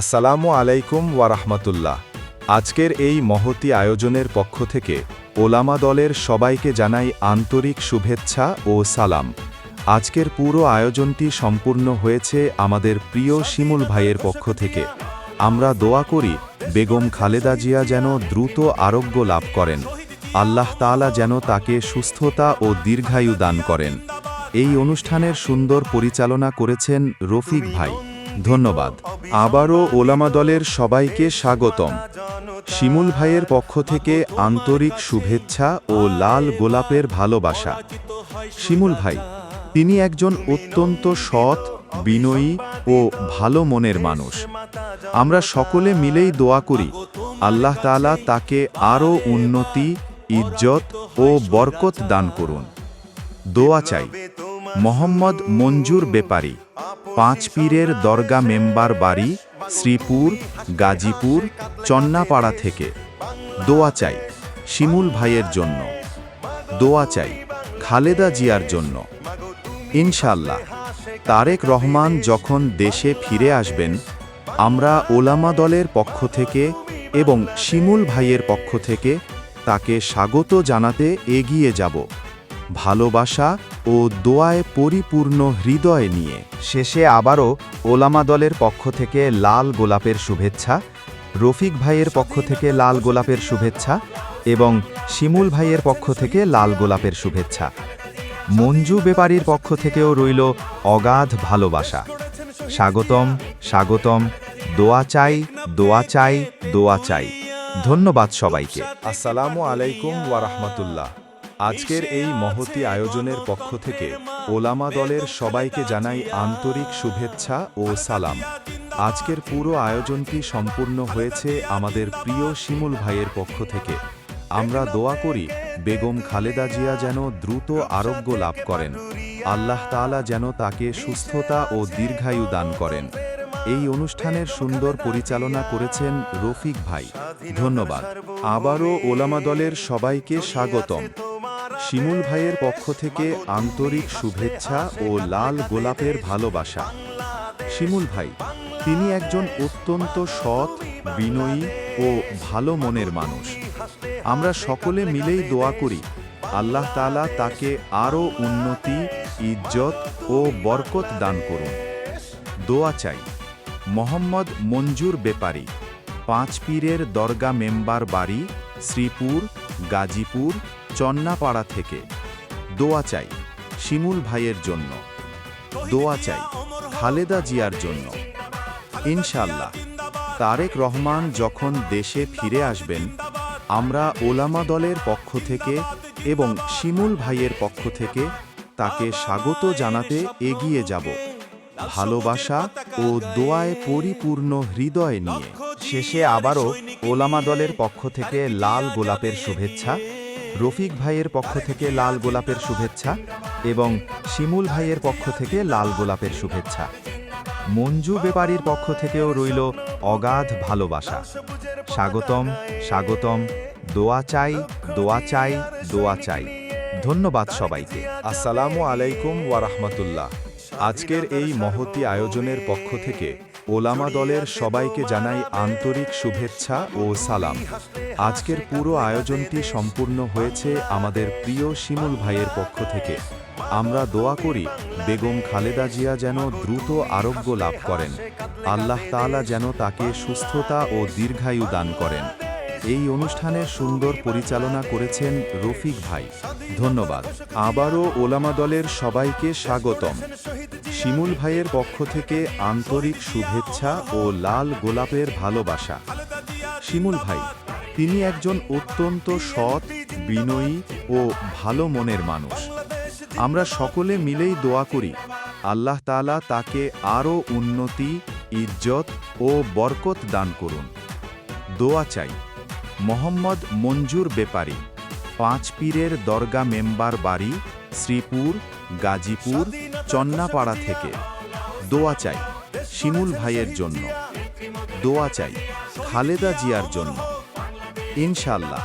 আসসালামু আলাইকুম ওয়ারাহমাতুল্লাহ আজকের এই মহতি আয়োজনের পক্ষ থেকে ওলামা দলের সবাইকে জানাই আন্তরিক শুভেচ্ছা ও সালাম। আজকের পুরো আয়োজনটি সম্পূর্ণ হয়েছে আমাদের প্রিয় শিমুল ভাইয়ের পক্ষ থেকে। আমরা দোয়া করি বেগম খালেদা জিয়া যেন দ্রুত আরোগ্য লাভ করেন। আল্লাহ তাআলা যেন তাকে সুস্থতা ও দীর্ঘায়ু দান করেন। এই অনুষ্ঠানের সুন্দর পরিচালনা করেছেন রফিক ভাই। ধন্যবাদ। আবারও ওলামা দলের সবাইকে স্বাগতম। শিমুল ভাইয়ের পক্ষ থেকে আন্তরিক শুভেচ্ছা ও লাল গোলাপের ভালোবাসা। শিমুল ভাই, তিনি একজন অত্যন্ত সৎ, বিনয়ী ও ভালো মনের মানুষ। আমরা সকলে মিলেই দোয়া করি, আল্লাহ তাআলা তাকে আরও উন্নতি, ইজ্জত ও বরকত দান করুন। দোয়া চাই, মোহাম্মদ মঞ্জুর বেপারি। পাঁচ পীরের দরগা মেম্বার বাড়ি শ্রীপুর, গাজীপুর, চন্নাপাড়া থেকে। দোয়া চাই শিমুল ভাইয়ের জন্য। দোয়া চাই খালেদা জিয়ার জন্য। ইনশাল্লাহ তারেক রহমান যখন দেশে ফিরে আসবেন, আমরা ওলামা দলের পক্ষ থেকে এবং শিমুল ভাইয়ের পক্ষ থেকে তাকে স্বাগত জানাতে এগিয়ে যাব। ভালোবাসা ও দোয়ায় পরিপূর্ণ হৃদয় নিয়ে শেষে আবারও ওলামা দলের পক্ষ থেকে লাল গোলাপের শুভেচ্ছা, রফিক ভাইয়ের পক্ষ থেকে লাল গোলাপের শুভেচ্ছা এবং শিমুল ভাইয়ের পক্ষ থেকে লাল গোলাপের শুভেচ্ছা। মঞ্জু বেপারির পক্ষ থেকেও রইল অগাধ ভালোবাসা। স্বাগতম স্বাগতম, দোয়া চাই দোয়া চাই দোয়া চাই। ধন্যবাদ সবাইকে। আসসালামু আলাইকুম ওয়ারাহমাতুল্লাহ আজকের এই মহতি আয়োজনের পক্ষ থেকে ওলামা দলের সবাইকে জানাই আন্তরিক শুভেচ্ছা ও সালাম। আজকের পুরো আয়োজনটি সম্পূর্ণ হয়েছে আমাদের প্রিয় শিমুল ভাইয়ের পক্ষ থেকে। আমরা দোয়া করি বেগম খালেদা জিয়া যেন দ্রুত আরোগ্য লাভ করেন। আল্লাহ তাআলা যেন তাকে সুস্থতা ও দীর্ঘায়ু দান করেন। এই অনুষ্ঠানের সুন্দর পরিচালনা করেছেন রফিক ভাই। ধন্যবাদ। আবারও ওলামা দলের সবাইকে স্বাগতম। শিমুল ভাইয়ের পক্ষ থেকে আন্তরিক শুভেচ্ছা ও লাল গোলাপের ভালোবাসা। শিমুল ভাই, তিনি একজন অত্যন্ত সৎ, বিনয়ী ও ভালো মনের মানুষ। আমরা সকলে মিলেই দোয়া করি, আল্লাহ তালা তাকে আরও উন্নতি, ইজ্জত ও বরকত দান করুন। দোয়া চাই, মোহাম্মদ মঞ্জুর বেপারি, পাঁচ পীরের দরগা মেম্বার বাড়ি শ্রীপুর, গাজীপুর, চন্নাপাড়া থেকে। দোয়া চাই শিমুল ভাইয়ের জন্য। দোয়া চাই খালেদা জিয়ার জন্য। ইনশাল্লাহ তারেক রহমান যখন দেশে ফিরে আসবেন, আমরা ওলামা দলের পক্ষ থেকে এবং শিমুল ভাইয়ের পক্ষ থেকে তাকে স্বাগত জানাতে এগিয়ে যাব। ভালোবাসা ও দোয়ায় পরিপূর্ণ হৃদয় নিয়ে। শেষে আবারও ওলামা দলের পক্ষ থেকে লাল গোলাপের শুভেচ্ছা, রফিক ভাইয়ের পক্ষ থেকে লাল গোলাপের শুভেচ্ছা এবং শিমুল ভাইয়ের পক্ষ থেকে লাল গোলাপের শুভেচ্ছা। মঞ্জু বেপারির পক্ষ থেকেও রইল অগাধ ভালোবাসা। স্বাগতম স্বাগতম, দোয়া চাই দোয়া চাই দোয়া চাই। ধন্যবাদ সবাইকে। আসসালামু আলাইকুম ওয়ারাহমাতুল্লাহ আজকের এই মহতি আয়োজনের পক্ষ থেকে ওলামা দলের সবাইকে জানাই আন্তরিক শুভেচ্ছা ও সালাম। আজকের পুরো আয়োজনটি সম্পূর্ণ হয়েছে আমাদের প্রিয় শিমুল ভাইয়ের পক্ষ থেকে। আমরা দোয়া করি বেগম খালেদা জিয়া যেন দ্রুত আরোগ্য লাভ করেন। আল্লাহ তাআলা যেন তাকে সুস্থতা ও দীর্ঘায়ু দান করেন। এই অনুষ্ঠানের সুন্দর পরিচালনা করেছেন রফিক ভাই। ধন্যবাদ। আবারও ওলামা দলের সবাইকে স্বাগতম। শিমুল ভাইয়ের পক্ষ থেকে আন্তরিক শুভেচ্ছা ও লাল গোলাপের ভালোবাসা। শিমুল ভাই, তিনি একজন অত্যন্ত সৎ, বিনয়ী ও ভালো মনের মানুষ। আমরা সকলে মিলেই দোয়া করি, আল্লাহ তাআলা তাকে আরও উন্নতি, ইজ্জত ও বরকত দান করুন। দোয়া চাই। মোহাম্মদ মঞ্জুর বেপারি, পাঁচ পীরের দরগা মেম্বার বাড়ি, শ্রীপুর, গাজীপুর, চন্নাপাড়া থেকে। দোয়া চাই শিমুল ভাইয়ের জন্য। দোয়া চাই খালেদা জিয়ার জন্য। ইনশাল্লাহ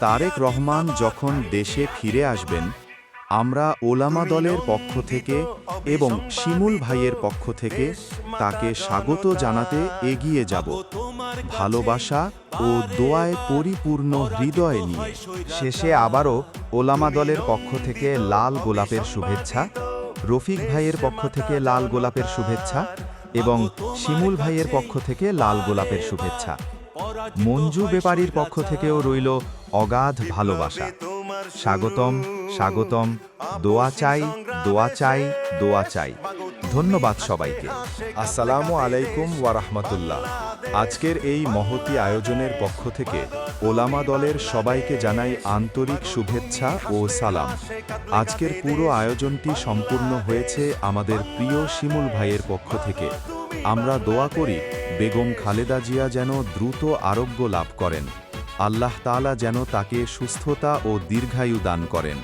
তারেক রহমান যখন দেশে ফিরে আসবেন, আমরা ওলামা দলের পক্ষ থেকে এবং শিমুল ভাইয়ের পক্ষ থেকে তাকে স্বাগত জানাতে এগিয়ে যাব। ভালোবাসা ও দোয়ায় পরিপূর্ণ হৃদয় নিয়ে। শেষে আবারও ওলামা দলের পক্ষ থেকে লাল গোলাপের শুভেচ্ছা, রফিক ভাইয়ের পক্ষ থেকে লাল গোলাপের শুভেচ্ছা এবং শিমুল ভাইয়ের পক্ষ থেকে লাল গোলাপের শুভেচ্ছা। মঞ্জু বেপারীর পক্ষ থেকেও রইল অগাধ ভালোবাসা। স্বাগতম স্বাগতম দোয়া চাই দোয়া চাই দোয়া চাই। ধন্যবাদ সবাইকে। আসসালামু আলাইকুম ওয়ারাহমাতুল্লাহ আজকের এই মহতি আয়োজনের পক্ষ থেকে ওলামা দলের সবাইকে জানাই আন্তরিক শুভেচ্ছা ও সালাম। আজকের পুরো আয়োজনটি সম্পূর্ণ হয়েছে আমাদের প্রিয় শিমুল ভাইয়ের পক্ষ থেকে। আমরা দোয়া করি বেগম খালেদা জিয়া যেন দ্রুত আরোগ্য লাভ করেন। আল্লাহ তাআলা যেন তাকে সুস্থতা ও দীর্ঘায়ু দান করেন।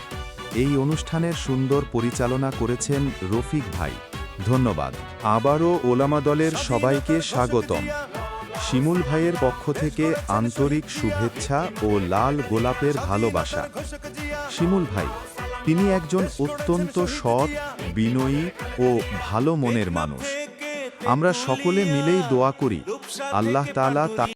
এই অনুষ্ঠানের সুন্দর পরিচালনা করেছেন রফিক ভাই। ধন্যবাদ। আবারও ওলামা দলের সবাইকে স্বাগতম। শিমুল ভাইয়ের পক্ষ থেকে আন্তরিক শুভেচ্ছা ও লাল গোলাপের ভালোবাসা। শিমুল ভাই, তিনি একজন অত্যন্ত সৎ, বিনয়ী ও ভালো মনের মানুষ। আমরা সকলে মিলেই দোয়া করি। আল্লাহ তাআলা তা